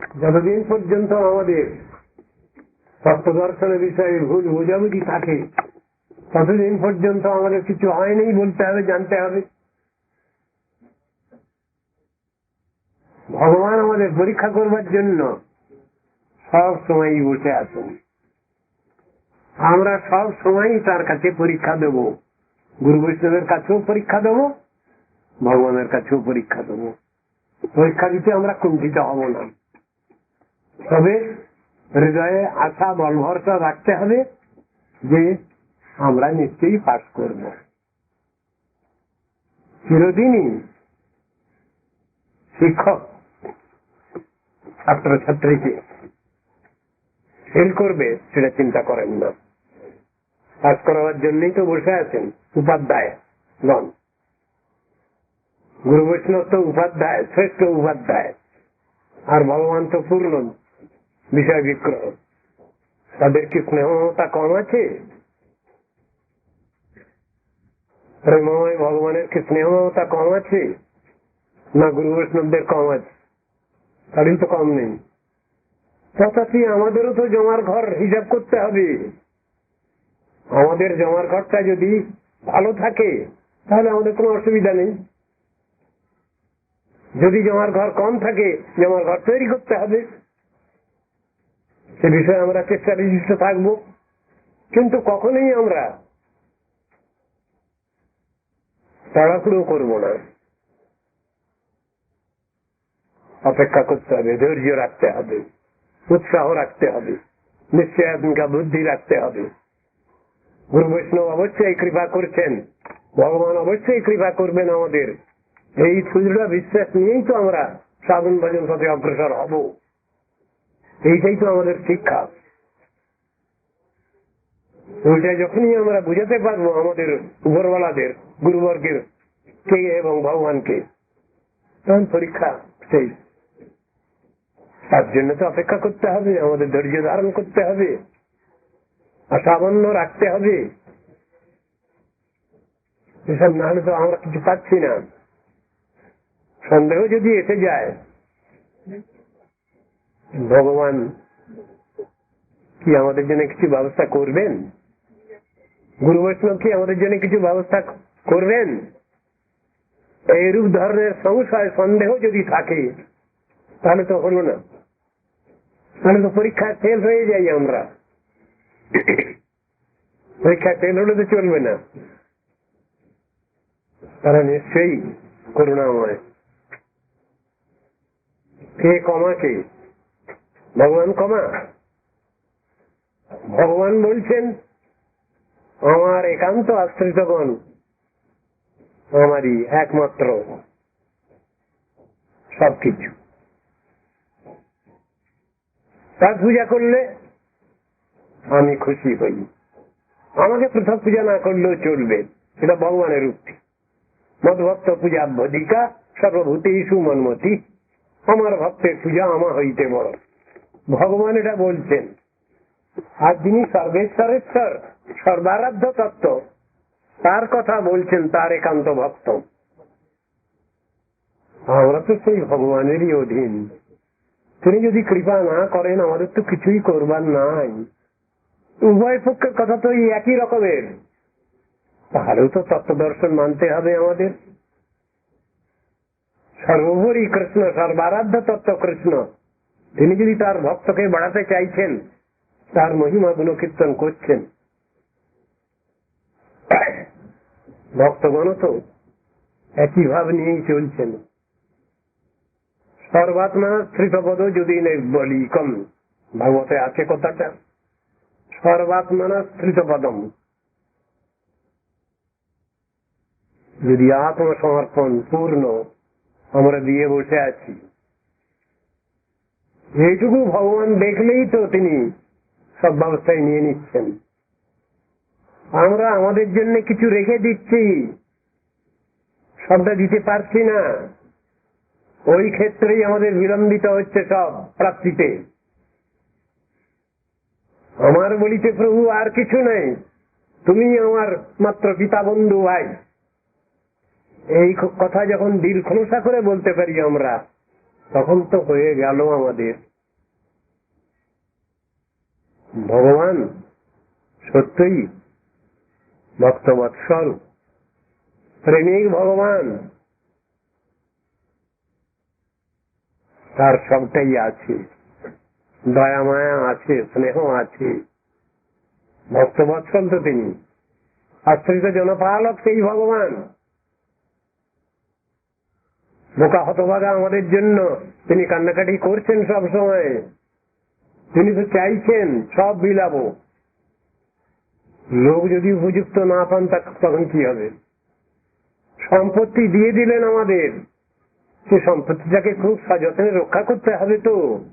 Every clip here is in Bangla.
যতদিন পর্যন্ত আমাদের তত্ত্ব দর্শনের বিষয়ে ভুল বোঝাবুঝি থাকে, ততদিন পর্যন্ত আমাদের কিছু হয়নি বলতে হবে, জানতে হবে। ভগবান আমাদের পরীক্ষা করবার জন্য সব সময় বসে আছেন। আমরা সব সময় তার কাছে পরীক্ষা দেব। গুরু বৈষ্ণবের কাছেও পরীক্ষা দেব, ভগবানের কাছেও পরীক্ষা দেব। পরীক্ষা দিতে আমরা কুণ্ঠিত হব না। তবে হৃদয়ে আশা বল ভরসা রাখতে হবে যে আমরা নিশ্চয়ই পাস করব। চিরদিনই শিক্ষক ছাত্র ছাত্রীকে ফেল করবে সেটা চিন্তা করেন না। পাস করাবার জন্যই তো বসে আছেন উপাধ্যায় গণ। গুরু বৈষ্ণব তো উপাধ্যায়, শ্রেষ্ঠ উপাধ্যায়, আর ভগবান তো পূর্ণ। বিষয় বিক্রয় তাদের কি স্নেহতা কম আছে? ভগবানের কি স্নেহতা কম আছে? না, গুরু বৈষ্ণবদের কম আছে। তাদের তো কম নেই। তথাপি আমাদেরও তো জমার ঘর হিসাব করতে হবে। আমাদের জমার ঘরটা যদি ভালো থাকে, তাহলে আমাদের কোনো অসুবিধা নেই। যদি জমার ঘর কম থাকে, জমার ঘর তৈরি করতে হবে। সে বিষয়ে আমরা চেষ্টা বিশিষ্ট থাকব। কিন্তু কখনোই আমরা তাড়াহুড়ো করব না। অপেক্ষা করতে হবে, ধৈর্য রাখতে হবে, উৎসাহ রাখতে হবে নিশ্চয়াত্মিকা বুদ্ধি রাখতে হবে। গুরু বৈষ্ণব অবশ্যই কৃপা করছেন, ভগবান অবশ্যই কৃপা করবেন আমাদের। এই সুদৃঢ় বিশ্বাস নিয়েই তো আমরা সাধন ভজন পথে অগ্রসর হব। এইটাই তো আমাদের শিক্ষা। ওইটা যখনই আমরা বুঝাতে পারব আমাদের উপরওয়ালাদের, গুরুবর্গের কে এবং ভগবানকে, তখন পরীক্ষা সেই তার জন্য তো অপেক্ষা করতে হবে, আমাদের ধৈর্য ধারণ করতে হবে, অসামান্য রাখতে হবে। এসব না হলে তো আমরা কিছু পাচ্ছি না। সন্দেহ যদি এসে যায় ভগবান কি আমাদের জন্য কিছু ব্যবস্থা করবেন? গুরু বৈষ্ণব কি আমাদের জন্য কিছু ব্যবস্থা করবেন? এইরূপ ধরনের সংশয়, সন্দেহ যদি থাকে, তাহলে তো হলো না। তাহলে তো পরীক্ষায় ফেল হয়ে যাই আমরা। পরীক্ষা ফেল হলে তো চলবে না। তারা নিশ্চয়ই করুণাময়। কে কমা কে ভগবান কমা ভগবান বলছেন, আমার একান্ত আশ্রিতগণ আমারই একমাত্র সবকিছু। তার পূজা করলে আমি খুশি হই। আমাকে পৃথক পূজা না করলেও চলবে, সেটা ভগবানের উক্তি মদভক্ত পূজা ভদিকা সর্বভূতি সুমনমতি আমার ভক্তের পূজা আমা হইতে বড় ভগবান এটা বলছেন। আর যিনি সর্বেশ্বরেশ্বর সর্বারাধ্য তত্ত্ব, তার কথা বলছেন তার একান্ত ভক্ত। আমরা তো সেই ভগবানেরই অধীন। তিনি যদি কৃপা না করেন, আমাদের তো কিছুই করবার নাই। উভয় পক্ষের কথা তো একই রকমের। তাহলেও তো তত্ত্ব দর্শন মানতে হবে আমাদের। সর্বোপরি কৃষ্ণ, সর্বারাধ্য তত্ত্ব কৃষ্ণ। তিনি যদি তার ভক্তকে বাড়াতে চাইছেন, তার মহিমা গুণ কীর্তন করছেন। ভক্তগণ তো একই ভাব নিয়েই চলছেন। সর্বাত্মা স্থিতপদ যদি বলি কম ভাগবতে আছে কথাটা। সর্বাত্মনা স্থিতপদম যদি আত্মসমর্পণ পূর্ণ, আমরা দিয়ে বসে আছি। এইটুকু ভগবান দেখলেই তো তিনি সব ব্যবস্থায় নিয়ে নিচ্ছেন। আমরা আমাদের জন্য কিছু রেখে দিচ্ছি। সবটা দিতে পারছি না। ওই ক্ষেত্রেই আমাদের বিলম্বিত হচ্ছে সব প্রাপ্তিতে। আমার বলিতে প্রভু আর কিছু নেই। তুমি আমার মাত্র পিতা বন্ধু ভাই। এই কথা যখন দিল করে বলতে পারি আমরা তখন তো হয়ে গেল আমাদের। ভগবান সত্যই ভক্তবৎসল, প্রেমিক ভগবান। তার সবটাই আছে। দয়া, মায়া আছে, স্নেহ আছে। ভক্তবৎসল তো তিনি। আশ্রিত জনপালক সেই ভগবান। বোকা হতভাগা আমাদের জন্য। তিনি কান্নাকাটি করছেন সব সময় তিনি তো চাইছেন সব বিলাবো। লোক যদি উপযুক্ত না পান তখন কি হবে? সম্পত্তি দিয়ে দিলেন আমাদের। সে সম্পত্তিটাকে খুব সযত্নে রক্ষা করতে হবে তো।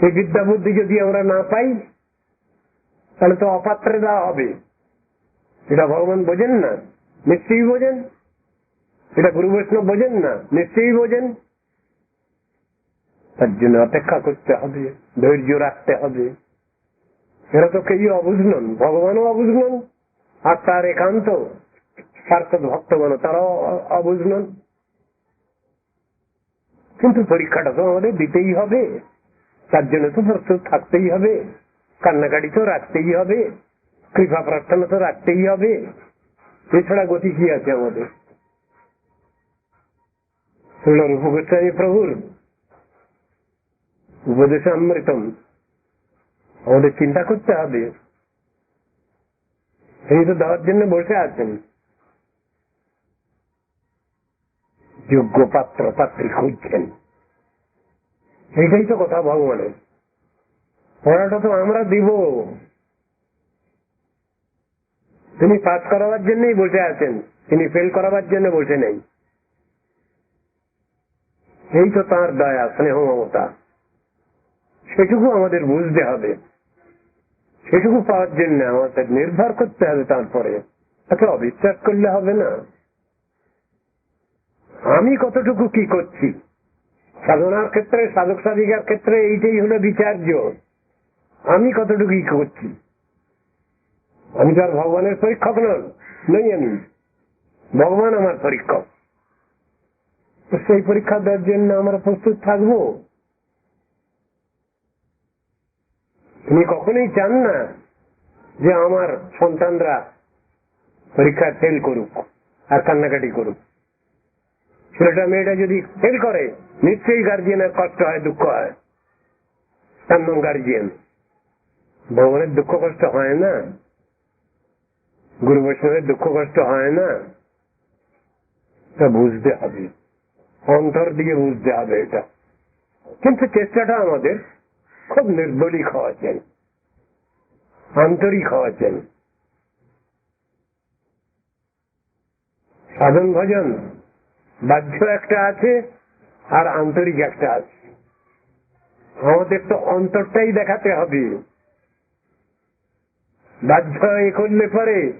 সেই বিদ্যা বুদ্ধি যদি আমরা না পাই, তাহলে তো অপাত্রে দেওয়া হবে। এটা ভগবান বোঝেন না? নিশ্চয়ই বোঝেন? এটা গুরু বৈষ্ণব বোঝেন না, নিশ্চয়ই বোঝেন। তার জন্য অপেক্ষা করতে হবে, ধৈর্য রাখতে হবে। এরা তো কেউ অবুঝলন ভগবানও অবুঝলন আর তার একান্ত সার্থক ভক্তগণ তারাও অবুঝলন কিন্তু পরীক্ষাটা তো আমাদের দিতেই হবে, তার জন্য তো প্রস্তুত থাকতেই হবে, কান্নাকাটি তো রাখতেই হবে, কৃপা প্রার্থনা তো রাখতেই হবে, এছাড়া গতি কি আছে আমাদের? গোস্বামী প্রভুর উপদেশ অমৃতম আমাদের চিন্তা করতে হবে তিনি তো দেওয়ার জন্য বসে আছেন যোগ্য পাত্র পাত্রী খুঁজছেন এইটাই তো কথা ভগবানের পড়াটা তো আমরা দিব তিনি পাস করাবার জন্যই বসে আছেন তিনি ফেল করাবার জন্য বসে নেই এই তো তার দয়া, স্নেহ মমতা। সেটুকু আমাদের বুঝতে হবে। সেটুকু পাওয়ার জন্য আমাদের নির্ভর করতে হবে তারপরে। তাকে অবিশ্বাস করলে হবে না। আমি কতটুকু কি করছি? সাধনার ক্ষেত্রে, সাধক সাধিকার ক্ষেত্রে এইটাই হলো বিচার্য। আমি কতটুকু কি করছি? আমি তো আর ভগবানের পরীক্ষক নন নই আমি। ভগবান আমার পরীক্ষক। সেই পরীক্ষা দেওয়ার জন্য আমরা প্রস্তুত থাকব। তিনি কখনোই চান না যে আমার সন্তানরা পরীক্ষায় ফেল করুক আর কান্নাকাটি করুক। ছেলেটা, মেয়েটা যদি ফেল করে, নিশ্চয়ই গার্জিয়ানের কষ্ট হয়, দুঃখ হয়। গার্জিয়ান ভগবানের দুঃখ কষ্ট হয় না? গুরু বৈষ্ণবের দুঃখ কষ্ট হয় না? তা বুঝতে হবে। অন্তর দিয়ে বুঝতে হবে এটা। কিন্তু চেষ্টাটা আমাদের খুব নির্দলিক হওয়া চাই আন্তরিক হওয়া চাই সাধন ভজন, বাহ্য একটা আছে আর আন্তরিক একটা আছে। আমাদের তো অন্তরটাই দেখাতে হবে। বাহ্য এ করলে পরে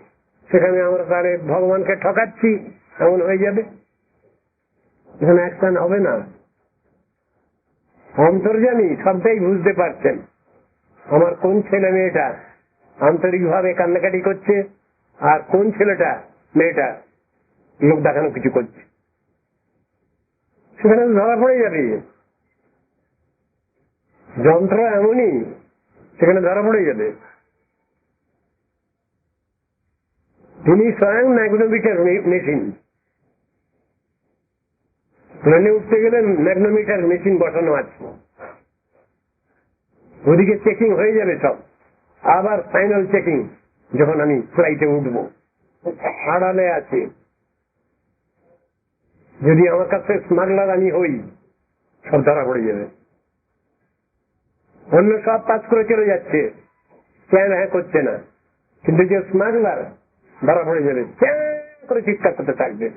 সেখানে আমরা তাহলে ভগবানকে ঠকাচ্ছি, এমন হয়ে যাবে। এখানে একটান হবে না। অন্তর্জামী সবটাই বুঝতে পারছেন। আমার কোন ছেলে মেয়েটা আন্তরিক ভাবে কান্নাকাটি করছে আর কোন ছেলেটা মেয়েটা লোক দেখানো কিছু করছে? সেখানে ধরা পড়ে যাবে। যন্ত্র এমনই, সেখানে ধরা পড়ে যাবে। তিনি স্বয়ং ম্যাগনোমিটার মেশিন। প্লেনে উঠতে গেলে ম্যাগনোমিটার মেশিন বসানো আছে। ওদিকে চেকিং হয়ে যাবে সব। আবার ফাইনাল চেকিং, যখন আমি ফ্লাইটে উঠবো। আড়ালে আছে। যদি আমার কাছে স্মাগলার আমি হই, সব ধরা পড়ে যাবে। অন্য সব পাস করে চলে যাচ্ছে। প্ল্যান হ্যাঁ করছে না। কিন্তু যে স্মাগলার ধরা পড়ে যাবে করে চিৎকার করতে থাকবে।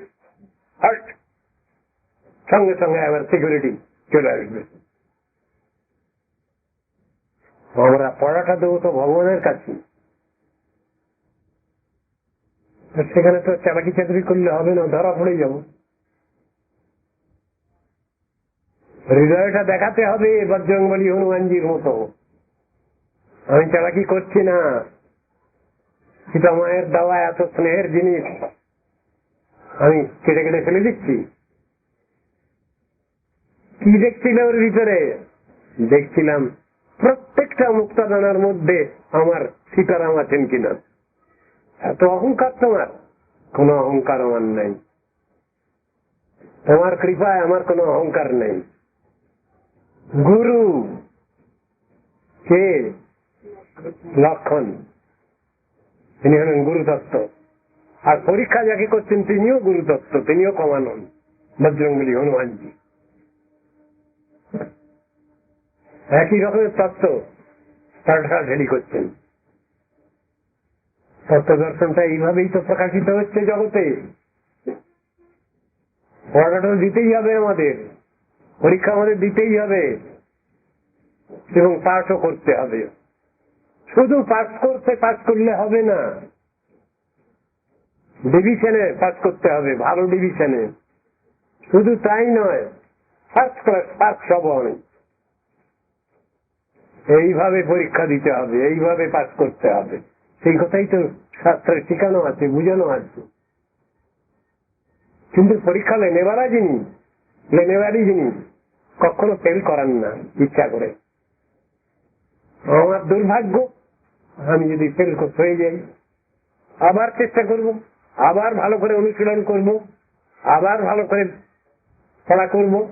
সঙ্গে সঙ্গে আবার সিকিউরিটি চলে আসবে। আমরা পড়াটা দেবো তো ভগবানের কাছে। সেখানে তো চালাকি চাকরি করলে হবে না, ধরা পড়ে যাব। হৃদয়টা দেখাতে হবে বজ্রঙ্গলি হনুমানজির মতো। আমি চালাকি করছি না। সীতা মায়ের দেওয়া এত স্নেহের জিনিস আমি কেটে কেটে ফেলে দিচ্ছি। কি দেখছিলে ওর ভিতরে? দেখছিলাম প্রত্যেকটা মুক্তাদানার মধ্যে আমার সীতারাম আছেন কিনা। এত অহংকার তোমার। কোন অহংকার আমার নেই। তোমার কৃপায় আমার কোনো অহংকার নেই। গুরু কে? লক্ষণ। তিনি হলেন গুরুতত্ত্ব। আর পরীক্ষা যাকে করছেন তিনিও গুরুতত্ত্ব, তিনিও কমানন বজ্রঙ্গলি হনুমানজি। একই রকমের তত্ত্ব তারা ঢেলি করছেন। তত্ত্ব দর্শনটা এইভাবেই তো প্রকাশিত হচ্ছে জগতে। পড়াটা দিতেই হবে আমাদের, পরীক্ষা আমাদের দিতেই হবে, এবং পাশও করতে হবে। শুধু পাস করতে পাস করলে হবে না, ডিভিশনে পাস করতে হবে, ভালো ডিভিশনে। শুধু তাই নয় ফার্স্ট ক্লাস পাস সব অনেক এইভাবে পরীক্ষা দিতে হবে, এইভাবে পাস করতে হবে। সেই কথাই তো শাস্ত্রে শেখানো আছে, বুঝানো আছে। কিন্তু পরীক্ষা নেবারা জিনিস নেবারই জিনিস কখনো ফেল করান না, ইচ্ছা করে। আমার দুর্ভাগ্য, আমি যদি ফেল হয়ে যাই, আবার চেষ্টা করব, আবার ভালো করে অনুশীলন করব, আবার ভালো করে পড়া করব,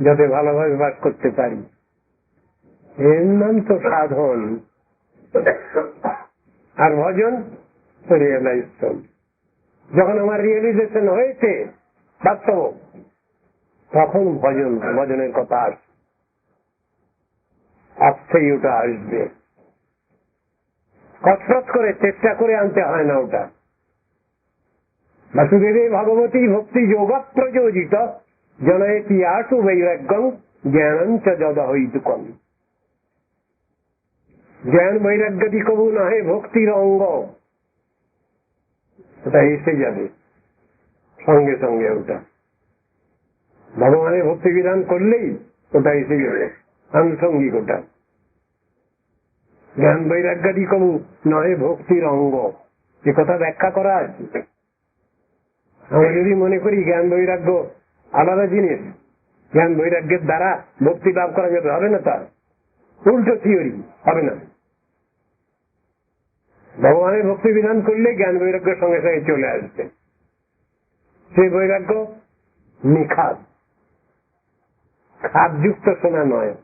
যাতে ভালোভাবে বাস করতে পারি। এর নাম তো সাধন। আর ভজন? যখন আমার রিয়েলাইজেশন হয়েছে, বাস্তব। তখন ভজন, ভজনের কথা আসছেই ওটা, আসবে। কসরত করে, চেষ্টা করে আনতে হয় না ওটা। বাসুদেবে ভগবতী ভক্তি যোগ প্রযোজিত জনয়তি আশু বৈরাগ্যম জ্ঞানঞ্চ যদ হইতুকম জ্ঞান বৈরাগ্যটি কবু নহে ভক্তির অঙ্গ। ওটা এসে যাবে সঙ্গে সঙ্গে ওটা। ভগবানের ভক্তি বিধান করলেই ওটা এসে যাবে আনুষঙ্গিক ওটা। জ্ঞান বৈরাগ্যাদি কবু নহে ভক্তির অঙ্গ। এ কথা ব্যাখ্যা করা আছে। আমরা যদি মনে করি জ্ঞান বৈরাগ্য আলাদা জিনিস জ্ঞান বৈরাগ্যের দ্বারা ভক্তি লাভ করা যাবে হবে না তার। উল্টো থিওরি হবে না। ভগবানের ভক্তি বিধান করলে জ্ঞান বৈরাগ্যের সঙ্গে সঙ্গে চলে আসবে। সেই বৈরাগ্য নিখাদ। খাদযুক্ত শোনা নয়,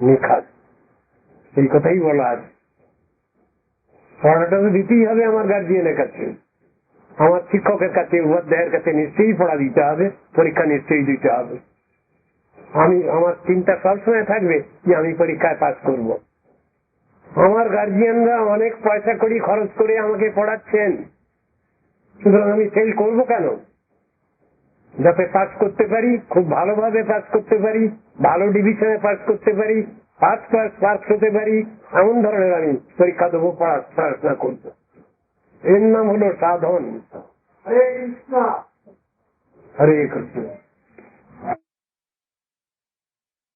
নিখাদ। এই কথাই বলা আছে। পড়াটা তো দিতেই হবে আমার গার্জিয়ানের কাছে। আমার শিক্ষকের কাছে, উপাধ্যায়ের কাছে নিশ্চয়ই পড়া দিতে হবে, পরীক্ষা নিশ্চয়ই দিতে হবে। আমি, আমার চিন্তা সবসময় থাকবে যে আমি পরীক্ষায় পাশ করব। আমার গার্জিয়ানরা অনেক পয়সা করি খরচ করে আমাকে পড়াচ্ছেন। সুতরাং আমি ফেল করব কেন? যাতে পাস করতে পারি খুব ভালোভাবে পাস করতে পারি ভালো ডিভিশনে পাস করতে পারি ফার্স্ট ক্লাস পাস হতে পারি এমন ধরনের আমি পরীক্ষা দেবো পড়াশোনা করব। এর নাম হলো সাধন। হরে কৃষ্ণ। হরে কৃষ্ণ।